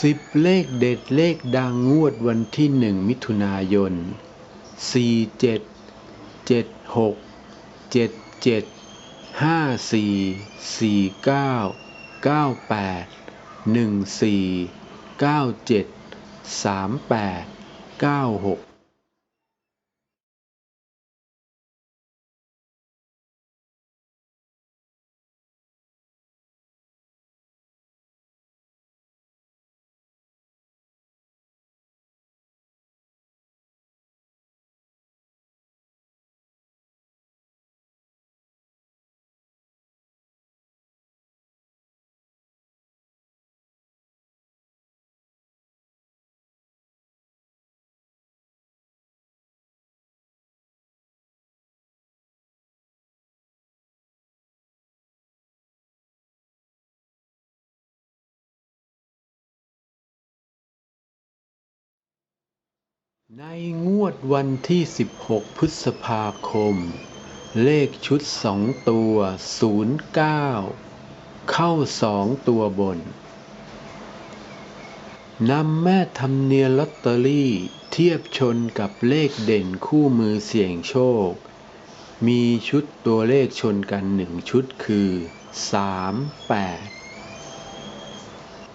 สิบเลขเด็ดเลขดังงวดวันที่หนึ่งมิถุนายนสี่เจ็ดเจ็ดหกเจ็ดเจ็ดห้าสี่สี่เก้าเก้าแปดหนึ่งสี่เก้าเจ็ดสามแปดเก้าหก ในงวดวันที่ 16 พฤษภาคม เลขชุด 2 ตัว 09 เข้า 2 ตัวบน นำแม่ทำเนียลอตเตอรี่เทียบชนกับเลขเด่นคู่มือเสี่ยงโชค มีชุดตัวเลขชนกันหนึ่งชุดคือ 3 8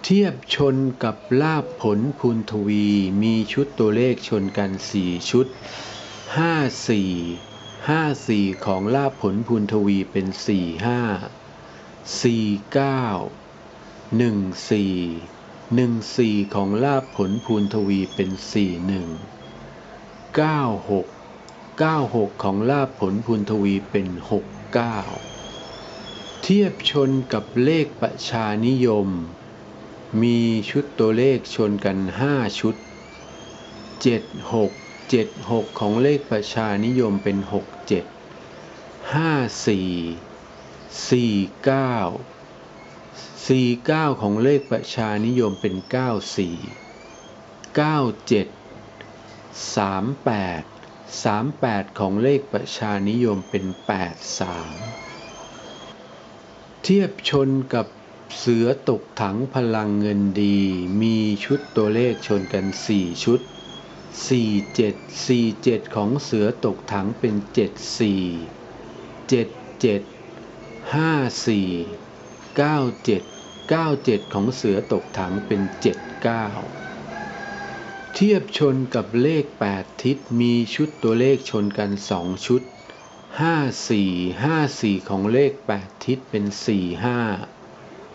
เทียบชนกับลาบผลพูนทวีมีชุดตัวเลขชนกัน 4 ชุด 54 54 ของลาบผลพูนทวีเป็น 45 49 14 14 ของลาบผลพูนทวีเป็น 41 96 96 ของลาบผลพูนทวีเป็น 69 เทียบชนกับเลขประชานิยม มีชุดตัวเลขชนกัน 5 ชุด 76 76 ของเลขประชานิยมเป็น 67 54 49 49 ของเลขประชานิยมเป็น 94 97 38 38 ของเลขประชานิยมเป็น 83 เทียบชนกับ เสือตกถังพลังเงินดี มีชุดตัวเลขชนกัน 4 ชุด 47 47 ของเสือตกถังเป็น 74 77 54 97 97 ของเสือตกถังเป็น 79 เทียบชนกับเลข 8 ทิศมีชุดตัวเลขชนกัน 2 ชุด 54 54 ของเลข 8 ทิศเป็น 45